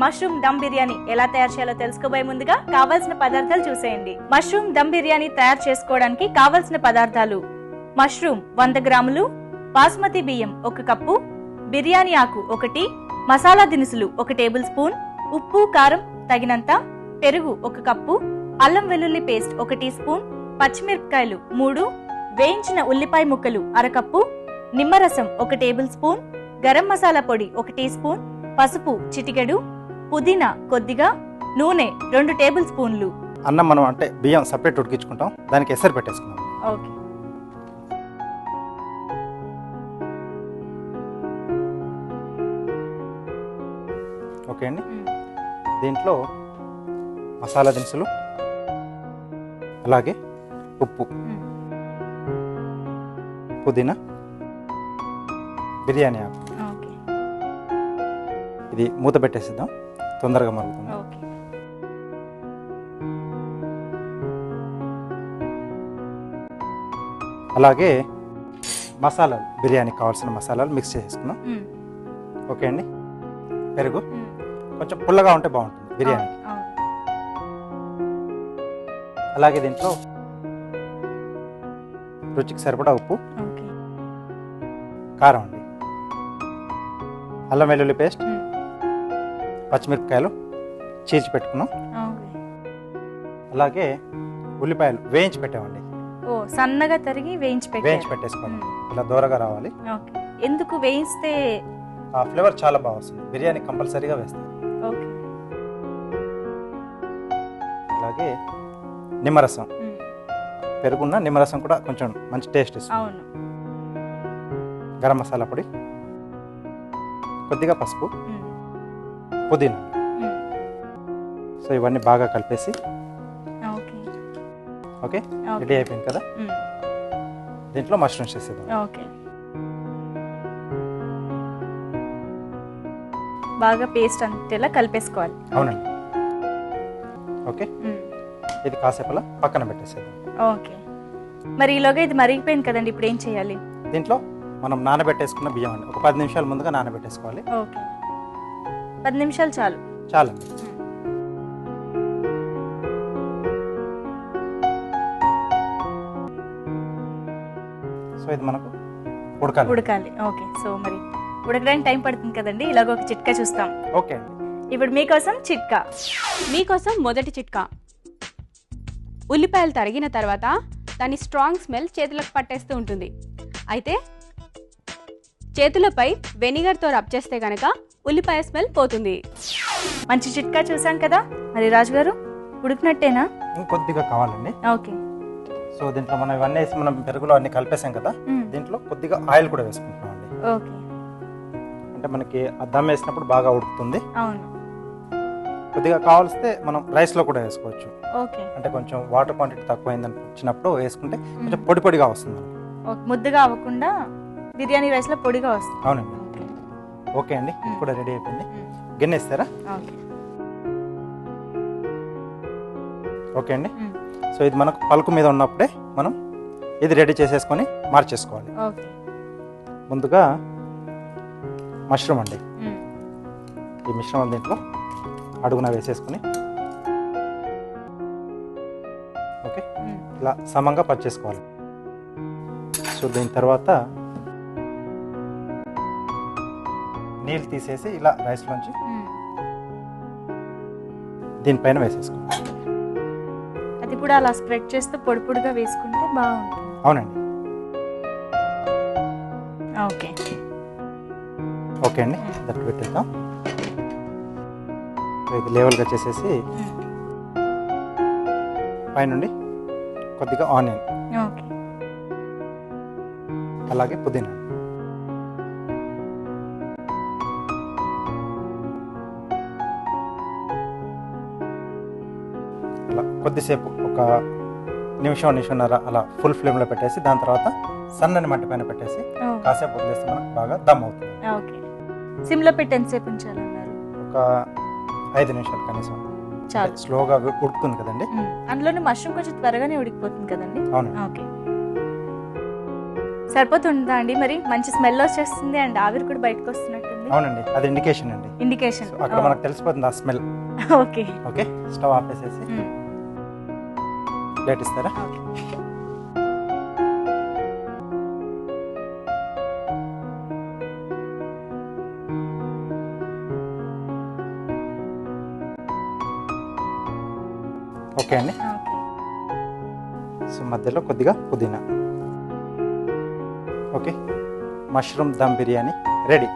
Mushroom dum biryani ఎలా తయారు చేయాలో తెలుసుకోబోయే ముందుగా కావాల్సిన పదార్థాలు చూసేయండి. మష్రూమ్ దమ్ బిర్యానీ తయారు చేసుకోవడానికి కావాల్సిన పదార్థాలు మష్రూమ్ వంద గ్రాములు బాస్మతి బియ్యం ఒక కప్పు బిర్యానీ ఆకు ఒకటి మసాలా దినుసులు ఒక టేబుల్ స్పూన్ ఉప్పు కారం తగినంత పెరుగు ఒక కప్పు అల్లం వెల్లుల్లి పేస్ట్ ఒక టీ స్పూన్ పచ్చిమిరపకాయలు మూడు వేయించిన ఉల్లిపాయ ముక్కలు అరకప్పు నిమ్మరసం ఒక టేబుల్ స్పూన్ గరం మసాలా పొడి ఒక టీ స్పూన్ పసుపు చిటికెడు పుదీనా కొద్దిగా నూనె రెండు టేబుల్ స్పూన్లు. అన్నం మనం అంటే బియ్యం సపరేట్ ఉడికించుకుంటాం. దానికి ఎసరు పెట్టేసుకున్నాం ఓకే. ఓకే అండి. దీంట్లో మసాలా దినుసులు అలాగే ఉప్పు పుదీనా బిర్యానీ ఆకు. ఇది మూత పెట్టేసిద్దాం. తొందరగా మరుగుతుంది అలాగే మసాలాలు బిర్యానీకి కావాల్సిన మసాలాలు మిక్స్ చేసేసుకున్నాం మ్మ్. ఓకే అండి పెరుగు. కొంచెం పుల్లగా ఉంటే బాగుంటుంది బిర్యానీ. అలాగే దీంట్లో రుచికి సరిపడా ఉప్పు కారం అండి అల్లం వెల్లుల్లి పేస్ట్. పచ్చిమిరపకాయలు చీల్చి పెట్టుకున్నాం. అలాగే ఉల్లిపాయలు వేయించి పెట్టామండి. ఓ సన్నగా తరిగి వేయించి వేయించి మ్మ్. ఇలా దూరగా రావాలి. ఎందుకు వేయిస్తే? ఆ ఫ్లేవర్ చాలా బాగా వస్తుంది. బిర్యానీ కంపల్సరీగా వేస్తాం. అలాగే నిమ్మరసం. మ్మ్. పెరుగున్న నిమ్మరసం కూడా కొంచెం మంచి టేస్ట్ ఇస్తుంది. గరం మసాలా పొడి కొద్దిగా పసుపు. పుదీనా. సో ఇవన్నీ బాగా కలిపేసి. ఓకే. రెడీ అయిపోయింది కదా. దీంట్లో మష్రూమ్స్ వేసేద్దాం ఓకే. బాగా పేస్ట్ అంతేలా కలిపేసుకోవాలి. అవునండి. ఓకే. ఇది కాసేపలా పక్కన పెట్టేసేద్దాం. ఓకే. మరి ఈలోగా ఇది మరిగిపోయింది కదండి ఇప్పుడు ఏం చేయాలి? దీంట్లో మనం నానబెట్టేసుకున్న బియ్యం అండి. ఒక పది నిమిషాల ముందుగా నానబెట్టేసుకోవాలి. ఓకే. పది నిమిషాలు చాలు. చాలండి సో ఇది మనకు ఉడకాలి. ఉడకాలి. ఓకే. సో మరి ఉడకడానికి టైం పడుతుంది కదండి. ఇలాగ ఒక చిట్కా చూస్తాం. ఓకే ఇప్పుడు మీకోసం చిట్కా. మీకోసం మొదటి చిట్కా. ఉల్లిపాయలు తరిగిన తర్వాత దాని స్ట్రాంగ్ స్మెల్ చేతులకు పట్టేస్తూ ఉంటుంది. అయితే చేతులపై వెనిగర్తో రబ్ చేస్తే కనుక ఉల్లిపాయ స్మెల్ పోతుంది. మంచి చిట్కా చూసాం కదా? మరి రాజుగారు ఉడికినట్టేనా? ఇంకొద్దిగా కావాలండి. ఓకే. సో దీంట్లో మనం ఇవన్నీ వేసి మనం పెరుగులో అన్ని కలిపేసాం కదా. దీంట్లో కొద్దిగా ఆయిల్ కూడా వేసుకుంటున్నాం అండి. ఓకే. అంటే మనకి దమ్ వేసినప్పుడు బాగా ఉడుకుతుంది. అవును. కొద్దిగా కావాల్స్తే మనం రైస్లో కూడా వేసుకోవచ్చు. ఓకే. అంటే కొంచెం వాటర్ క్వాంటిటీ తక్కువైంది అనిపించినప్పుడు వేసుకుంటే కొంచెం పొడి పొడిగా వస్తుంది. ముద్దగా అవ్వకుండా బిర్యానీ రైస్లో పొడిగా వస్తుంది. అవునండి. ఓకే అండి ఇది కూడా రెడీ అయిపోయింది. గిన్నె ఇస్తారా ఓకే. అండి. సో ఇది మనకు పలుకు మీద ఉన్నప్పుడే మనం ఇది రెడీ చేసేసుకొని మార్చేసుకోవాలి. ముందుగా మష్రూమ్ అండి. ఈ మిశ్రమం దీంట్లో అడుగున వేసేసుకొని ఓకే. ఇలా సమంగా పర్చేసుకోవాలి. సో దీని తర్వాత నీళ్ళు తీసేసి ఇలా రైస్లోంచి. దీనిపైన వేసేసుకోవాలి అది కూడా అలా స్ప్రెడ్ చేస్తూ పొడి పొడిగా వేసుకుంటే బాగుంటుంది. అవునండి. ఓకే. ఓకే అండి. దట్టు పెట్టేద్దాం. లేవల్గా చేసేసి. పైనుండి కొద్దిగా ఆనియన్. ఓకే. అలాగే పుదీనా. కొద్దిసేపు ఒక నిమిషం నిమిషంన్నర అలా ఫుల్ ఫ్లేమ్లో పెట్టేసి దాని తర్వాత సన్నని మంట పైన పెట్టేసి కాసేపు వదిలేస్తే మనకు బాగా దమ్ అవుతుంది. ఓకే. సిమ్లో పెట్టి ఎంతసేపు ఉంచాలన్నారు ఒక ఐదు నిమిషాలు కనీసం. చాలు. స్లోగా ఉడుకుతుంది కదండి. అందులోనే మష్రూమ్ కొంచెం త్వరగానే ఉడికిపోతుంది కదండి? అవునండి. ఓకే. సరిపోతుందా అండి మరి? మంచి స్మెల్ వచ్చేస్తుంది అండ్ ఆవిరి కూడా బయటకు వస్తున్నట్టుంది. అవునండి. అది ఇండికేషన్ అండి. ఇండికేషన్ అక్కడ మనకు తెలిసిపోతుంది ఆ స్మెల్ ఓకే. ఓకే? స్టవ్ ఆపేసేసి. ప్లేట్ ఇస్తారా? ఓకే అండి. సో మధ్యలో కొద్దిగా పుదీనా. Okay. Mushroom dum biryani ready.